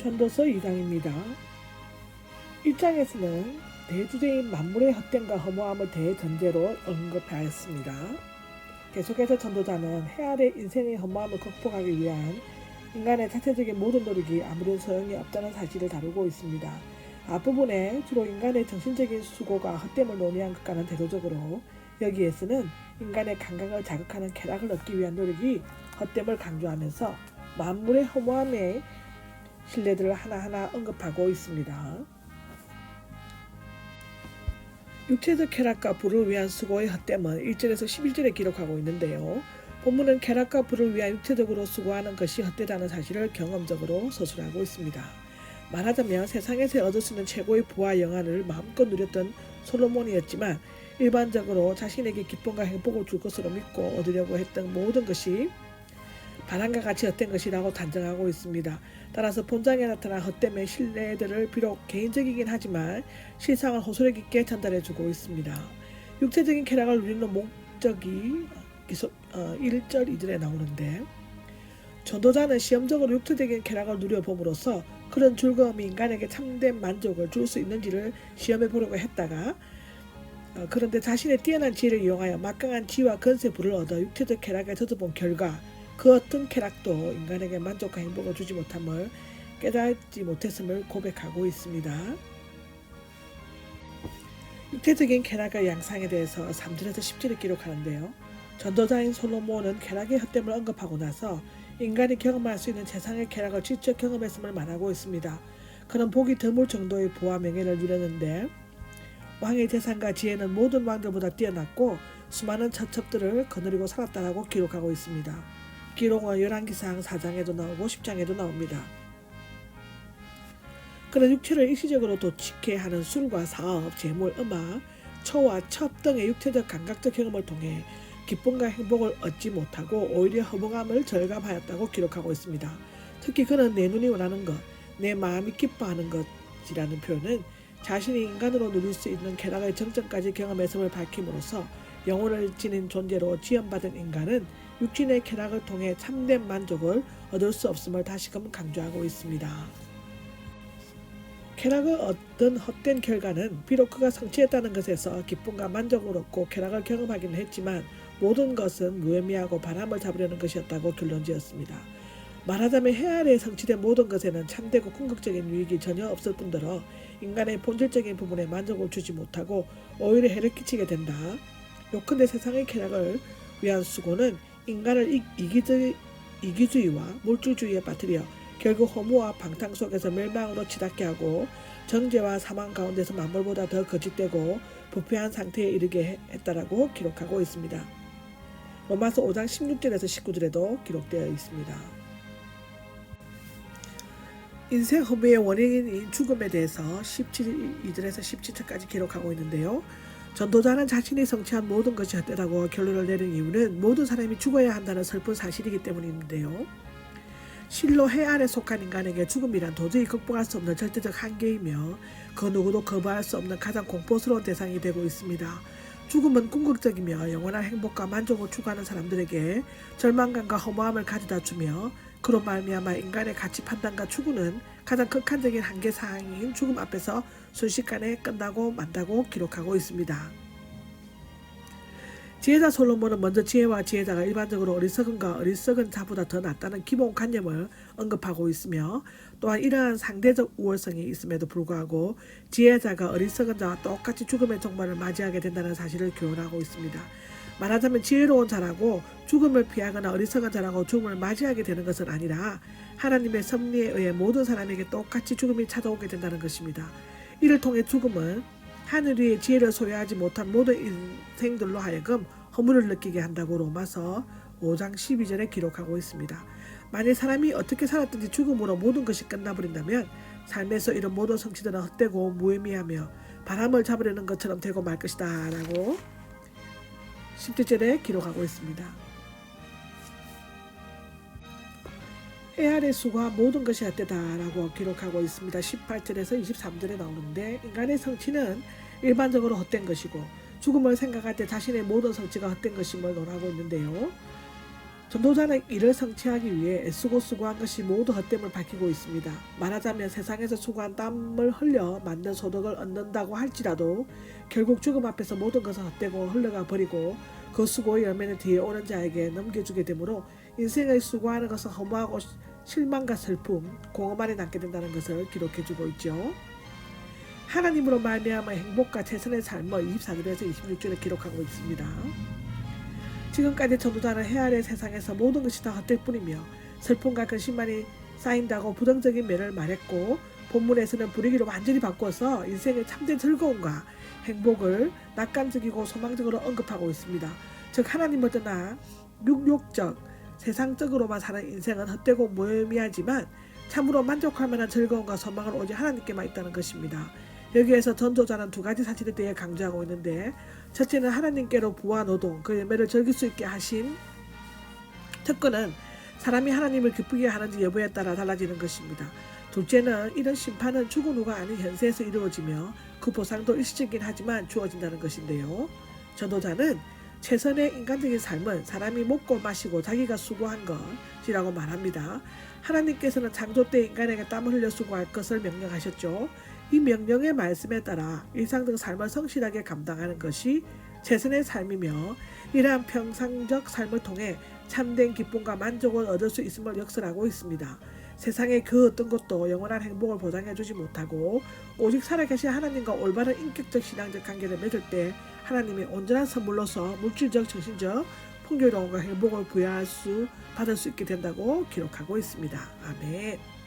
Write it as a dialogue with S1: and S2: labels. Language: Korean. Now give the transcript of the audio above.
S1: 전도서 2장입니다. 1장에서는 대주제인 만물의 헛됨과 허무함을 대전제로 언급하였습니다. 계속해서 전도자는 해 아래 인생의 허무함을 극복하기 위한 인간의 자체적인 모든 노력이 아무런 소용이 없다는 사실을 다루고 있습니다. 앞부분에 주로 인간의 정신적인 수고가 헛됨을 논의한 것과는 대조적으로 여기에서는 인간의 감각을 자극하는 쾌락을 얻기 위한 노력이 헛됨을 강조하면서 만물의 허무함의 신뢰들을 하나하나 언급하고 있습니다. 육체적 쾌락과 부를 위한 수고의 헛됨은 1절에서 11절에 기록하고 있는데요. 본문은 쾌락과 부를 위한 육체적으로 수고하는 것이 헛되다는 사실을 경험적으로 서술하고 있습니다. 말하자면 세상에서 얻을 수 있는 최고의 부와 영화를 마음껏 누렸던 솔로몬이었지만 일반적으로 자신에게 기쁨과 행복을 줄 것으로 믿고 얻으려고 했던 모든 것이 바람과 같이 헛된 것이라고 단정하고 있습니다. 따라서 본장에 나타난 헛됨의 신뢰들을 비록 개인적이긴 하지만 실상을 호소력 있게 전달해주고 있습니다. 육체적인 쾌락을 누리는 목적이 기소, 어, 1절 2절에 나오는데 전도자는 시험적으로 육체적인 쾌락을 누려봄으로써 그런 즐거움이 인간에게 참된 만족을 줄 수 있는지를 시험해 보려고 했다가 어, 그런데 자신의 뛰어난 지혜를 이용하여 막강한 지와 건세 부를 얻어 육체적 쾌락에 젖어본 결과 그 어떤 쾌락도 인간에게 만족과 행복을 주지 못함을 깨닫지 못했음을 고백하고 있습니다. 육체적인 쾌락의 양상에 대해서 3절에서 10절에 기록하는데요. 전도자인 솔로몬은 쾌락의 헛됨을 언급하고 나서 인간이 경험할 수 있는 세상의 쾌락을 직접 경험했음을 말하고 있습니다. 그는 보기 드물 정도의 부와 명예를 누렸는데 왕의 재산과 지혜는 모든 왕들보다 뛰어났고 수많은 처첩들을 거느리고 살았다라고 기록하고 있습니다. 기록은 열왕기상 4장에도 나오고 10장에도 나옵니다. 그런 육체를 일시적으로 도취케 하는 술과 사업, 재물, 음악, 처와 첩 등의 육체적 감각적 경험을 통해 기쁨과 행복을 얻지 못하고 오히려 허무함을 절감하였다고 기록하고 있습니다. 특히 그는 내 눈이 원하는 것, 내 마음이 기뻐하는 것이라는 표현은 자신이 인간으로 누릴 수 있는 쾌락의 정점까지 경험했음을 밝힘으로써 영혼을 지닌 존재로 지연받은 인간은 육신의 쾌락을 통해 참된 만족을 얻을 수 없음을 다시금 강조하고 있습니다. 쾌락을 얻은 헛된 결과는 비록 그가 성취했다는 것에서 기쁨과 만족을 얻고 쾌락을 경험하기는 했지만 모든 것은 무의미하고 바람을 잡으려는 것이었다고 결론지었습니다. 말하자면 해 아래에 성취된 모든 것에는 참되고 궁극적인 유익이 전혀 없을 뿐더러 인간의 본질적인 부분에 만족을 주지 못하고 오히려 해를 끼치게 된다. 요컨대 세상의 쾌락을 위한 수고는 인간을 이, 이기주의, 이기주의와 물질주의에 빠뜨려 결국 허무와 방탕 속에서 멸망으로 치닫게 하고 정죄와 사망 가운데서 만물보다 더 거짓되고 부패한 상태에 이르게 했다라고 기록하고 있습니다. 로마서 5장 16절에서 19절에도 기록되어 있습니다. 인생 허무의 원인인 죽음에 대해서 17, 2절에서 17절까지 기록하고 있는데요. 전도자는 자신이 성취한 모든 것이 헛되다고 결론을 내린 이유는 모든 사람이 죽어야 한다는 슬픈 사실이기 때문인데요. 실로 해 아래 속한 인간에게 죽음이란 도저히 극복할 수 없는 절대적 한계이며 그 누구도 거부할 수 없는 가장 공포스러운 대상이 되고 있습니다. 죽음은 궁극적이며 영원한 행복과 만족을 추구하는 사람들에게 절망감과 허무함을 가져다 주며 그로 말미암아 인간의 가치 판단과 추구는 가장 극한적인 한계 사항인 죽음 앞에서 순식간에 끝나고 만다고 기록하고 있습니다. 지혜자 솔로몬은 먼저 지혜와 지혜자가 일반적으로 어리석은과 어리석은 자보다 더 낫다는 기본 관념을 언급하고 있으며 또한 이러한 상대적 우월성이 있음에도 불구하고 지혜자가 어리석은 자와 똑같이 죽음의 종말을 맞이하게 된다는 사실을 교훈하고 있습니다. 말하자면 지혜로운 자라고 죽음을 피하거나 어리석은 자라고 죽음을 맞이하게 되는 것은 아니라 하나님의 섭리에 의해 모든 사람에게 똑같이 죽음이 찾아오게 된다는 것입니다. 이를 통해 죽음은 하늘 위에 지혜를 소유하지 못한 모든 인생들로 하여금 허물을 느끼게 한다고 로마서 5장 12절에 기록하고 있습니다. 만일 사람이 어떻게 살았든지 죽음으로 모든 것이 끝나버린다면 삶에서 이런 모든 성취들은 헛되고 무의미하며 바람을 잡으려는 것처럼 되고 말 것이다 라고 10절에 기록하고 있습니다. 해 아래 수고한 모든 것이 헛되다라고 기록하고 있습니다. 18절에서 23절에 나오는데 인간의 성취는 일반적으로 헛된 것이고 죽음을 생각할 때 자신의 모든 성취가 헛된 것임을 논하고 있는데요. 전도자는 이를 성취하기 위해 애쓰고 수고한 것이 모두 헛됨을 밝히고 있습니다. 말하자면 세상에서 수고한 땀을 흘려 만든 소득을 얻는다고 할지라도 결국 죽음 앞에서 모든 것은 헛되고 흘러가 버리고 그 수고의 열매는 뒤에 오는 자에게 넘겨주게 되므로 인생의 수고하는 것은 허무하고 실망과 슬픔, 공허만이 남게 된다는 것을 기록해주고 있죠. 하나님으로 말미암아 행복과 최선의 삶을 24절에서 26절에 기록하고 있습니다. 지금까지 전도자는 해 아래 세상에서 모든 것이 다 헛될 뿐이며 슬픔과 근심만이 쌓인다고 부정적인 면을 말했고 본문에서는 분위기를 완전히 바꿔서 인생의 참된 즐거움과 행복을 낙관적이고 소망적으로 언급하고 있습니다. 즉 하나님을 떠나 육욕적 세상적으로만 사는 인생은 헛되고 무의미하지만 참으로 만족할 만한 즐거움과 소망은 오직 하나님께만 있다는 것입니다. 여기에서 전도자는 두 가지 사실에 대해 강조하고 있는데 첫째는 하나님께로 부와 노동 그 열매를 즐길 수 있게 하신 특권은 사람이 하나님을 기쁘게 하는지 여부에 따라 달라지는 것입니다. 둘째는 이런 심판은 죽은 후가 아닌 현세에서 이루어지며 그 보상도 일시적이긴 하지만 주어진다는 것인데요. 전도자는 최선의 인간적인 삶은 사람이 먹고 마시고 자기가 수고한 것이라고 말합니다. 하나님께서는 창조 때 인간에게 땀을 흘려 수고할 것을 명령하셨죠. 이 명령의 말씀에 따라 일상적 삶을 성실하게 감당하는 것이 최선의 삶이며 이러한 평상적 삶을 통해 참된 기쁨과 만족을 얻을 수 있음을 역설하고 있습니다. 세상의 그 어떤 것도 영원한 행복을 보장해주지 못하고 오직 살아계신 하나님과 올바른 인격적 신앙적 관계를 맺을 때 하나님의 온전한 선물로서 물질적, 정신적 풍요로움과 행복을 부여할 수 받을 수 있게 된다고 기록하고 있습니다. 아멘.